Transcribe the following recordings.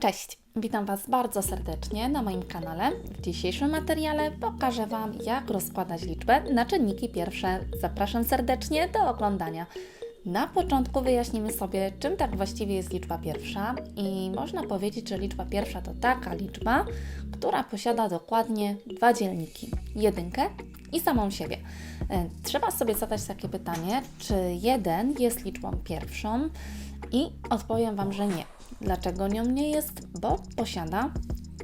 Cześć, witam Was bardzo serdecznie na moim kanale. W dzisiejszym materiale pokażę Wam, jak rozkładać liczbę na czynniki pierwsze. Zapraszam serdecznie do oglądania. Na początku wyjaśnimy sobie, czym tak właściwie jest liczba pierwsza i można powiedzieć, że liczba pierwsza to taka liczba, która posiada dokładnie dwa dzielniki, jedynkę i samą siebie. E, Trzeba sobie zadać takie pytanie, czy jeden jest liczbą pierwszą i odpowiem Wam, że nie. Dlaczego nią nie jest? Bo posiada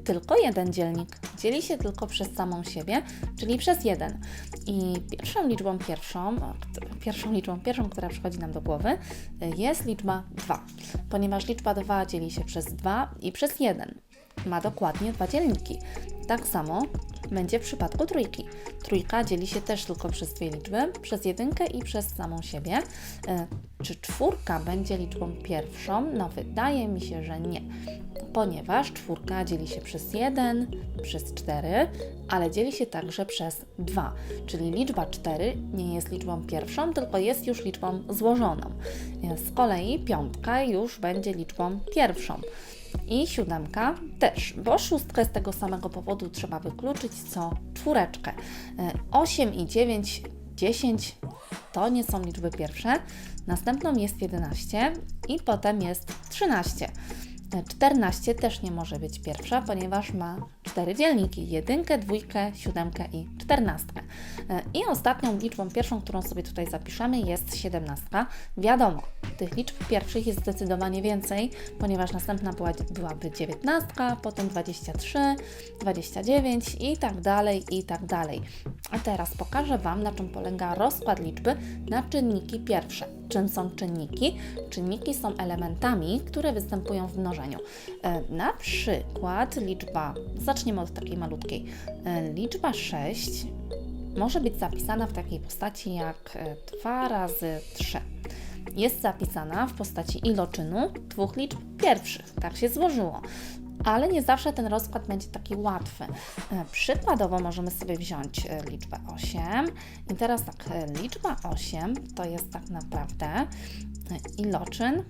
tylko jeden dzielnik. Dzieli się tylko przez samą siebie, czyli przez jeden. I pierwszą liczbą pierwszą, pierwszą liczbą pierwszą, która przychodzi nam do głowy, jest liczba 2. Ponieważ liczba 2 dzieli się przez 2 i przez 1. Ma dokładnie dwa dzielniki. Tak samo będzie w przypadku trójki. Trójka dzieli się też tylko przez dwie liczby, przez jedynkę i przez samą siebie. E, Czy czwórka będzie liczbą pierwszą? No wydaje mi się, że nie, ponieważ czwórka dzieli się przez 1, przez 4, ale dzieli się także przez 2, czyli liczba 4 nie jest liczbą pierwszą, tylko jest już liczbą złożoną. E, Z kolei piątka już będzie liczbą pierwszą. I siódemka też, bo szóstkę z tego samego powodu trzeba wykluczyć co czwóreczkę. 8 i 9, 10 to nie są liczby pierwsze. Następną jest 11 i potem jest 13. 14 też nie może być pierwsza, ponieważ ma cztery dzielniki: jedynkę, dwójkę, siódemkę i czternastkę. I ostatnią liczbą pierwszą, którą sobie tutaj zapiszemy, jest 17. Wiadomo, tych liczb pierwszych jest zdecydowanie więcej, ponieważ następna była, byłaby 19, potem 23, 29 i tak dalej, i tak dalej. A teraz pokażę Wam, na czym polega rozkład liczby na czynniki pierwsze. Czym są czynniki? Czynniki są elementami, które występują w mnożeniu. E, Na przykład liczba, zaczniemy od takiej malutkiej, E, liczba 6 może być zapisana w takiej postaci jak e, 2 razy 3 jest zapisana w postaci iloczynu dwóch liczb pierwszych. Tak się złożyło. Ale nie zawsze ten rozkład będzie taki łatwy. E, Przykładowo możemy sobie wziąć e, liczbę 8 i teraz tak, e, liczba 8 to jest tak naprawdę iloczyn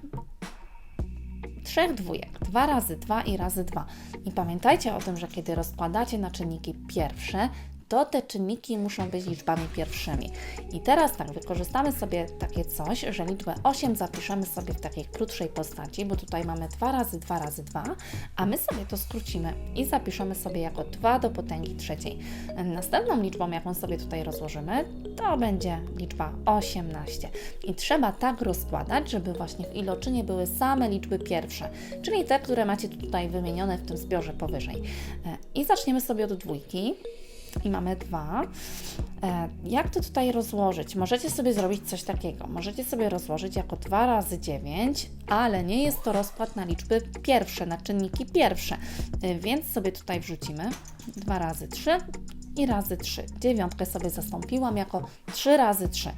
trzech dwójek. 2 razy 2 i razy 2. I pamiętajcie o tym, że kiedy rozkładacie na czynniki pierwsze, to te czynniki muszą być liczbami pierwszymi. I teraz tak, wykorzystamy sobie takie coś, że liczbę 8 zapiszemy sobie w takiej krótszej postaci, bo tutaj mamy 2 razy 2 razy 2, a my sobie to skrócimy i zapiszemy sobie jako 2 do potęgi trzeciej. Następną liczbą, jaką sobie tutaj rozłożymy, to będzie liczba 18. I trzeba tak rozkładać, żeby właśnie w iloczynie były same liczby pierwsze, czyli te, które macie tutaj wymienione w tym zbiorze powyżej. E, I zaczniemy sobie od dwójki i mamy dwa. E, Jak to tutaj rozłożyć? Możecie sobie zrobić coś takiego. Możecie sobie rozłożyć jako 2 razy 9, ale nie jest to rozkład na liczby pierwsze, na czynniki pierwsze. E, Więc sobie tutaj wrzucimy 2 razy 3 i razy 3. Dziewiątkę sobie zastąpiłam jako 3 razy 3.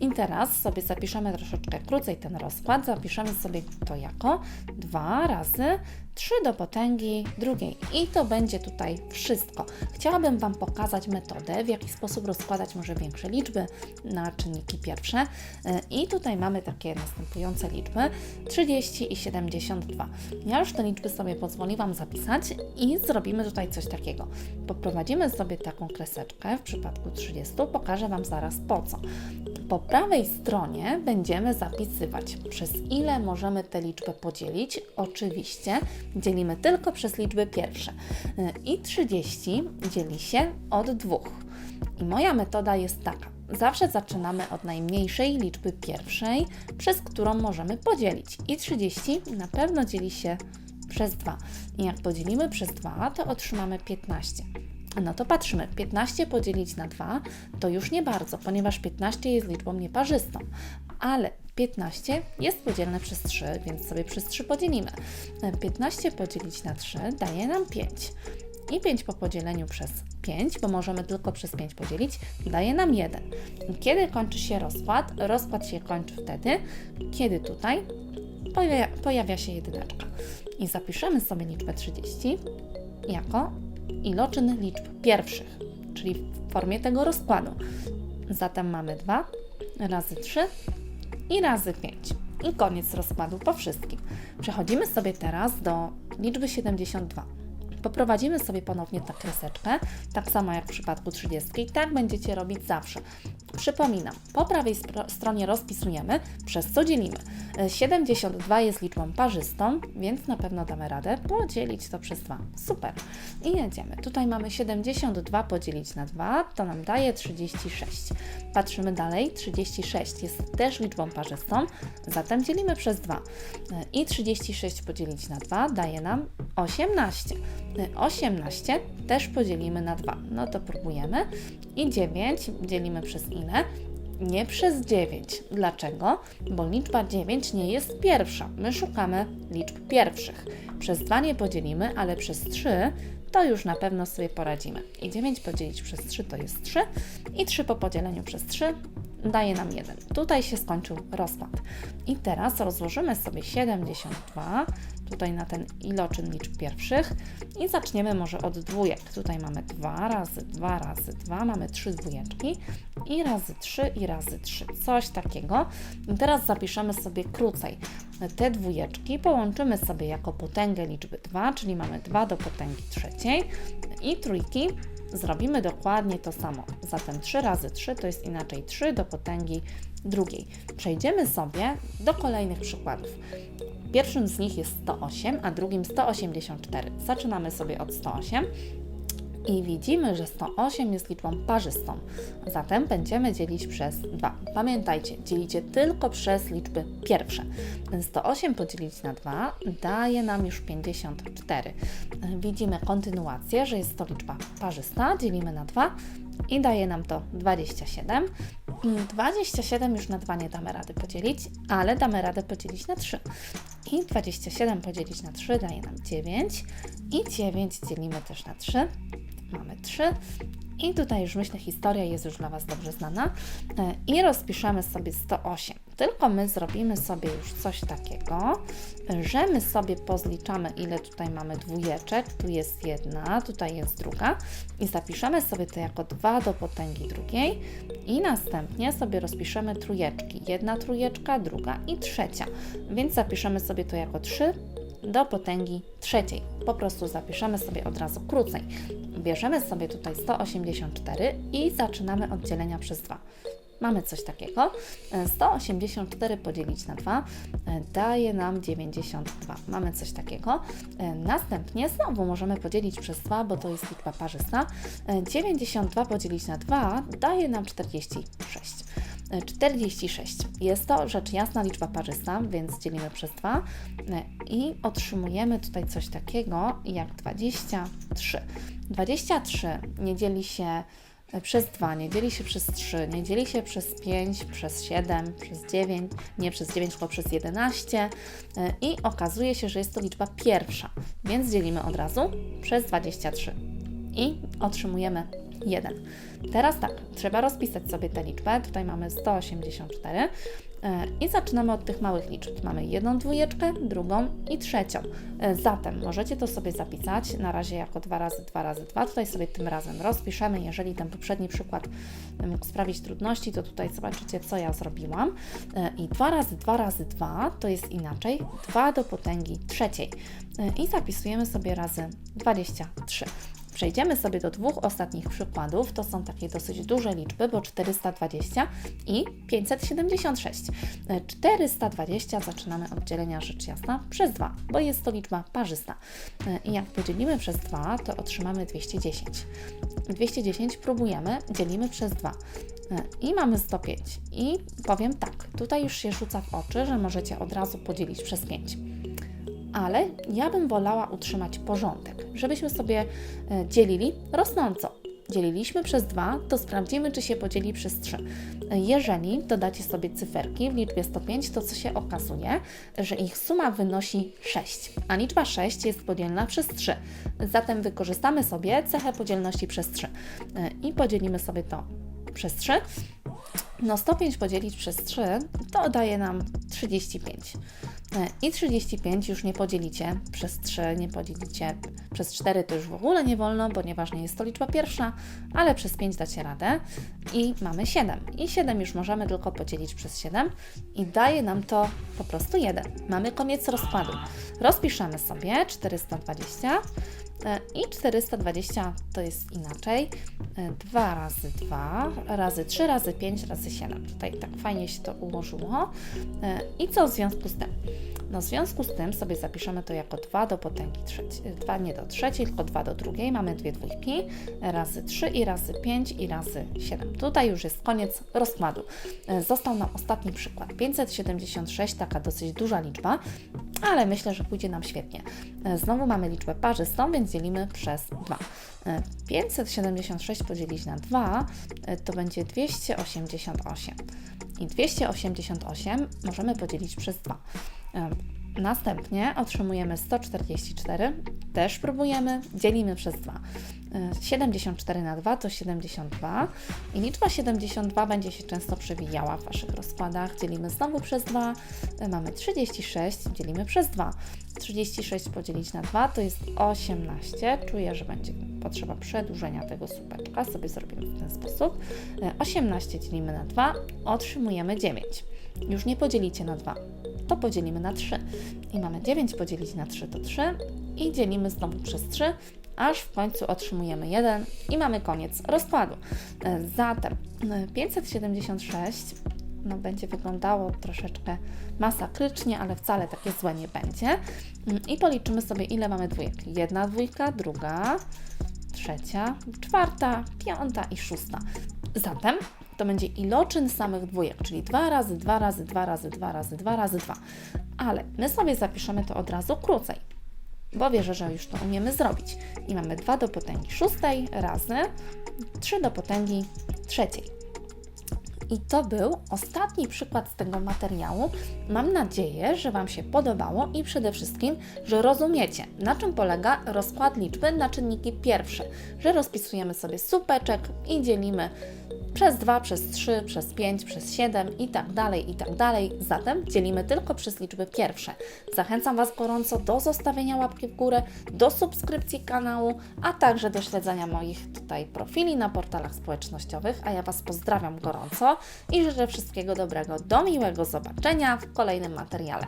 I teraz sobie zapiszemy troszeczkę krócej ten rozkład. Zapiszemy sobie to jako 2 razy 3 do potęgi drugiej. I to będzie tutaj wszystko. Chciałabym Wam pokazać metodę, w jaki sposób rozkładać może większe liczby na czynniki pierwsze. E, I tutaj mamy takie następujące liczby 30 i 72. Ja już te liczby sobie pozwoliłam zapisać i zrobimy tutaj coś takiego. Poprowadzimy sobie taką kreseczkę w przypadku 30. Pokażę Wam zaraz po co. Po prawej stronie będziemy zapisywać, przez ile możemy tę liczbę podzielić. Oczywiście dzielimy tylko przez liczby pierwsze. Y, I 30 dzieli się od dwóch. I moja metoda jest taka. Zawsze zaczynamy od najmniejszej liczby pierwszej, przez którą możemy podzielić. I 30 na pewno dzieli się przez 2. I jak podzielimy przez 2, to otrzymamy 15. No to patrzymy, 15 podzielić na 2 to już nie bardzo, ponieważ 15 jest liczbą nieparzystą, ale 15 jest podzielne przez 3, więc sobie przez 3 podzielimy. 15 podzielić na 3 daje nam 5. I 5 po podzieleniu przez 5, bo możemy tylko przez 5 podzielić, daje nam 1. I kiedy kończy się rozkład? Rozkład się kończy wtedy, kiedy tutaj pojawia, pojawia się jedyneczka. I zapiszemy sobie liczbę 30 jako iloczyn liczb pierwszych, czyli w formie tego rozkładu. Zatem mamy 2 razy 3 i razy 5. I koniec rozkładu po wszystkim. Przechodzimy sobie teraz do liczby 72. Poprowadzimy sobie ponownie tę kreseczkę, tak samo jak w przypadku 30. I tak będziecie robić zawsze. Przypominam, po prawej stronie rozpisujemy, przez co dzielimy. E, 72 jest liczbą parzystą, więc na pewno damy radę podzielić to przez 2. Super. I jedziemy. Tutaj mamy 72 podzielić na 2, to nam daje 36. Patrzymy dalej, 36 jest też liczbą parzystą, zatem dzielimy przez 2. E, I 36 podzielić na 2 daje nam 18. E, 18 też podzielimy na 2. No to próbujemy. I 9 dzielimy przez ile? Nie przez 9. Dlaczego? Bo liczba 9 nie jest pierwsza. My szukamy liczb pierwszych. Przez 2 nie podzielimy, ale przez 3 to już na pewno sobie poradzimy. I 9 podzielić przez 3 to jest 3 i 3 po podzieleniu przez 3 daje nam 1. Tutaj się skończył rozkład. I teraz rozłożymy sobie 72 tutaj na ten iloczyn liczb pierwszych i zaczniemy może od dwójek. Tutaj mamy 2 razy 2 razy 2, mamy 3 dwójeczki i razy 3 i razy 3, coś takiego. I teraz zapiszemy sobie krócej. Te dwójeczki połączymy sobie jako potęgę liczby 2, czyli mamy 2 do potęgi trzeciej i trójki zrobimy dokładnie to samo. Zatem 3 razy 3 to jest inaczej 3 do potęgi drugiej. Przejdziemy sobie do kolejnych przykładów. Pierwszym z nich jest 108, a drugim 184. Zaczynamy sobie od 108 i widzimy, że 108 jest liczbą parzystą. Zatem będziemy dzielić przez 2. Pamiętajcie, dzielicie tylko przez liczby pierwsze. 108 podzielić na 2 daje nam już 54. Widzimy kontynuację, że jest to liczba parzysta. Dzielimy na 2 i daje nam to 27. 27 już na 2 nie damy rady podzielić, ale damy radę podzielić na 3. I 27 podzielić na 3 daje nam 9. I 9 dzielimy też na 3. Mamy 3. I tutaj już myślę, historia jest już dla Was dobrze znana. E, I rozpiszemy sobie 108. Tylko my zrobimy sobie już coś takiego, że my sobie pozliczamy, ile tutaj mamy dwójeczek. Tu jest jedna, tutaj jest druga. I zapiszemy sobie to jako 2 do potęgi drugiej. I następnie sobie rozpiszemy trójeczki. Jedna trójeczka, druga i trzecia. Więc zapiszemy sobie to jako 3 do potęgi trzeciej. Po prostu zapiszemy sobie od razu krócej. Bierzemy sobie tutaj 184 i zaczynamy od dzielenia przez 2. Mamy coś takiego. 184 podzielić na 2 daje nam 92. Mamy coś takiego. Następnie znowu możemy podzielić przez 2, bo to jest liczba parzysta. 92 podzielić na 2 daje nam 46. 46. Jest to rzecz jasna liczba parzysta, więc dzielimy przez 2 i otrzymujemy tutaj coś takiego jak 23. 23 nie dzieli się przez 2, nie dzieli się przez 3, nie dzieli się przez 5, przez 7, przez 9, nie przez 9, tylko przez 11 i okazuje się, że jest to liczba pierwsza, więc dzielimy od razu przez 23 i otrzymujemy 1. Teraz tak, trzeba rozpisać sobie tę liczbę. Tutaj mamy 184 e, i zaczynamy od tych małych liczb. Mamy jedną dwójeczkę, drugą i trzecią. E, Zatem możecie to sobie zapisać na razie jako 2 razy 2 razy 2. Tutaj sobie tym razem rozpiszemy. Jeżeli ten poprzedni przykład mógł sprawić trudności, to tutaj zobaczycie, co ja zrobiłam. E, I 2 razy 2 razy 2 to jest inaczej 2 do potęgi trzeciej. I zapisujemy sobie razy 23. Przejdziemy sobie do dwóch ostatnich przykładów. To są takie dosyć duże liczby, bo 420 i 576. 420 zaczynamy od dzielenia rzecz jasna przez 2, bo jest to liczba parzysta. I jak podzielimy przez 2, to otrzymamy 210. 210 próbujemy, dzielimy przez 2 i mamy 105. I powiem tak, tutaj już się rzuca w oczy, że możecie od razu podzielić przez 5 ale ja bym wolała utrzymać porządek, żebyśmy sobie e, dzielili rosnąco. Dzieliliśmy przez 2, to sprawdzimy, czy się podzieli przez 3. Jeżeli dodacie sobie cyferki w liczbie 105, to co się okazuje, że ich suma wynosi 6, a liczba 6 jest podzielna przez 3. Zatem wykorzystamy sobie cechę podzielności przez 3 i podzielimy sobie to przez 3. No 105 podzielić przez 3 to daje nam 35. I 35 już nie podzielicie przez 3, nie podzielicie Przez 4 to już w ogóle nie wolno, ponieważ nie jest to liczba pierwsza, ale przez 5 dacie radę. I mamy 7. I 7 już możemy tylko podzielić przez 7 i daje nam to po prostu 1. Mamy koniec rozkładu. Rozpiszemy sobie 420 e, i 420 to jest inaczej. 2 razy 2 razy 3 razy 5 razy 7. Tutaj tak fajnie się to ułożyło. E, I co w związku z tym? No w związku z tym sobie zapiszemy to jako 2 do potęgi trzeciej, 2 nie do trzeciej, tylko 2 do drugiej. Mamy dwie dwójki, razy 3 i razy 5 i razy 7. Tutaj już jest koniec rozkładu. E, Został nam ostatni przykład. 576, taka dosyć duża liczba, ale myślę, że pójdzie nam świetnie. E, Znowu mamy liczbę parzystą, więc dzielimy przez 2. 576 podzielić na 2 e, to będzie 288. I 288 możemy podzielić przez 2. E, Następnie otrzymujemy 144, też próbujemy, dzielimy przez 2. E, 74 na 2 to 72 i liczba 72 będzie się często przewijała w Waszych rozkładach. Dzielimy znowu przez 2, e, mamy 36, dzielimy przez 2. 36 podzielić na 2 to jest 18. Czuję, że będzie potrzeba przedłużenia tego słupeczka, sobie zrobimy w ten sposób. E, 18 dzielimy na 2, otrzymujemy 9. Już nie podzielicie na 2, to podzielimy na 3. I mamy 9 podzielić na 3 to 3 i dzielimy znowu przez 3, aż w końcu otrzymujemy 1 i mamy koniec rozkładu. E, Zatem e, 576 no, będzie wyglądało troszeczkę masakrycznie, ale wcale takie złe nie będzie. Mm, I policzymy sobie, ile mamy dwójek. Jedna dwójka, druga, trzecia, czwarta, piąta i szósta. Zatem to będzie iloczyn samych dwójek, czyli 2 razy 2 razy 2 razy 2 razy 2 razy 2. Ale my sobie zapiszemy to od razu krócej, bo wierzę, że już to umiemy zrobić. I mamy 2 do potęgi szóstej razy 3 do potęgi trzeciej. I to był ostatni przykład z tego materiału. Mam nadzieję, że Wam się podobało i przede wszystkim, że rozumiecie, na czym polega rozkład liczby na czynniki pierwsze, że rozpisujemy sobie słupeczek i dzielimy przez 2, przez 3, przez 5, przez 7 i tak dalej, i tak dalej. Zatem dzielimy tylko przez liczby pierwsze. Zachęcam Was gorąco do zostawienia łapki w górę, do subskrypcji kanału, a także do śledzenia moich tutaj profili na portalach społecznościowych, a ja Was pozdrawiam gorąco i życzę wszystkiego dobrego. Do miłego zobaczenia w kolejnym materiale.